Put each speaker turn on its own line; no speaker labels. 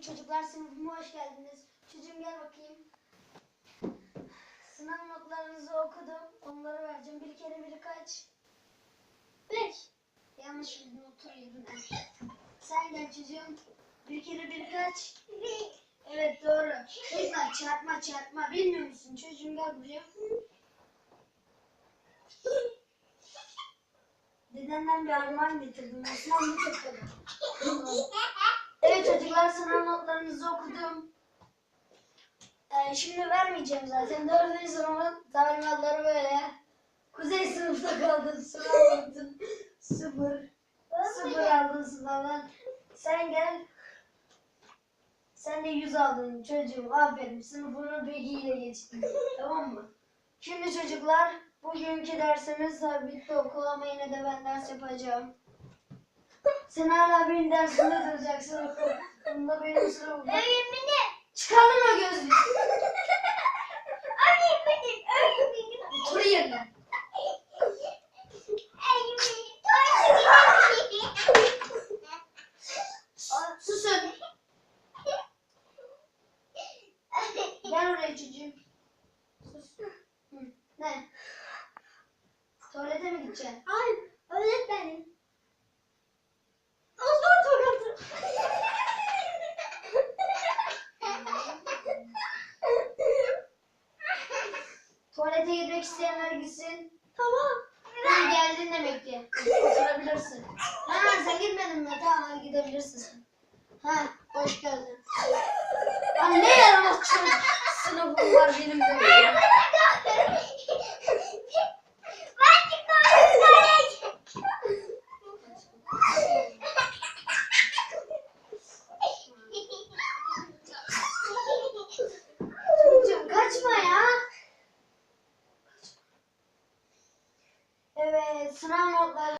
çocuklar sınıfıma hoş geldiniz. Çocuğum gel bakayım. Sınav notlarınızı okudum. Onları vereceğim. Bir kere biri kaç? Beş. Yanlış bildin otur yerine. Sen gel çocuğum. Bir kere biri kaç? Evet doğru. Çocuklar çarpma çarpma. Bilmiyor musun? Çocuğum gel buraya. Dedenden bir armağan getirdim. Osman bir topladım. Evet çocuklar sınav notlarınızı okudum. Ee, şimdi vermeyeceğim zaten. Dördüncü sınıfın talimatları böyle. Kuzey sınıfta kaldın. Sınav yaptın. Sıfır. Sıfır aldın sınavdan. Sen gel. Sen de yüz aldın çocuğum. Aferin. Sınıfını bilgiyle geçtin. tamam mı? Şimdi çocuklar bugünkü dersimiz bitti okul ama yine de ben ders yapacağım. Sen hala benim dersimde duracaksın okul. Bunda benim sınavım.
Öğretmenim.
Çıkardın o gözlüğü.
Öğretmenim. Öğretmenim.
Otur yerine. Susun. Gel oraya çocuğum. Sus. Ne? Tuvalete mi gideceksin?
Hayır. Öğretmenim. Osman tokatı.
Tuvalete gitmek isteyenler gitsin.
Tamam.
Hadi geldin demek ki. Oturabilirsin. Ha sen gitmedin mi? Tamam gidebilirsin. Ha hoş geldin. Lan ne yaramaz çocuk sınıfım var benim de.
Ben çıkıyorum.
Çocuğum kaçma ya. Evet sınav notları